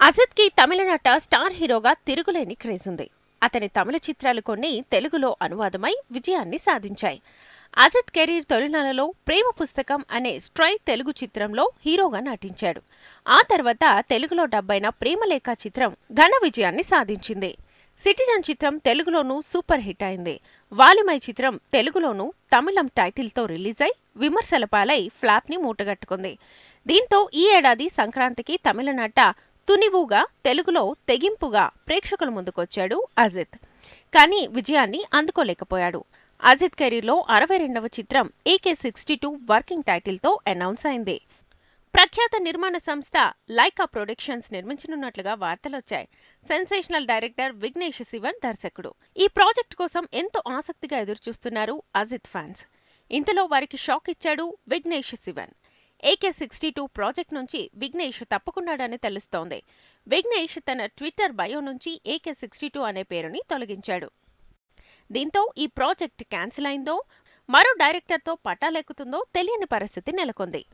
అజిత్కి తమిళనాట స్టార్ హీరోగా తిరుగులేని క్రేజ్ ఉంది. అతని తమిళ చిత్రాలు కొన్ని తెలుగులో అనువాదమై విజయాన్ని సాధించాయి. అజిత్ కెరీర్ తొలినాలలో ప్రేమ పుస్తకం అనే స్ట్రైట్ తెలుగు చిత్రంలో హీరోగా నటించాడు. ఆ తర్వాత తెలుగులో డబ్బైన ప్రేమలేఖ చిత్రం ఘన విజయాన్ని సాధించింది. సిటిజన్ చిత్రం తెలుగులోనూ సూపర్ హిట్ అయింది. వాలిమై చిత్రం తెలుగులోనూ తమిళం టైటిల్తో రిలీజ్ అయి విమర్శల పాలై ఫ్లాప్ని మూటగట్టుకుంది. దీంతో ఈ ఏడాది సంక్రాంతికి తమిళనాట తునివుగా తెలుగులో తెగింపుగా ప్రేక్షకుల ముందుకొచ్చాడు అజిత్. కానీ విజయాన్ని అందుకోలేకపోయాడు. అజిత్ కెరీర్లో అరవై రెండవ చిత్రం ఏకే సిక్స్టీ టూ వర్కింగ్ టైటిల్తో అనౌన్స్ అయింది. ప్రఖ్యాత నిర్మాణ సంస్థ లైకా ప్రొడక్షన్స్ నిర్మించనున్నట్లుగా వార్తలొచ్చాయి. సెన్సేషనల్ డైరెక్టర్ విఘ్నేష్ శివన్ దర్శకుడు. ఈ ప్రాజెక్ట్ కోసం ఎంతో ఆసక్తిగా ఎదురుచూస్తున్నారు అజిత్ ఫ్యాన్స్. ఇంతలో వారికి షాక్ ఇచ్చాడు Vignesh Shivan. AK sixty two project నుంచి విఘ్నేష్ తప్పుకున్నాడని తెలుస్తోంది. విఘ్నేష్ తన ట్విట్టర్ బయో నుంచి ఏకే సిక్స్టీ టూ అనే పేరుని తొలగించాడు. దీంతో ఈ ప్రాజెక్ట్ క్యాన్సిల్ అయిందో మరో డైరెక్టర్తో పట్టాలెక్కుతుందో తెలియని పరిస్థితి నెలకొంది.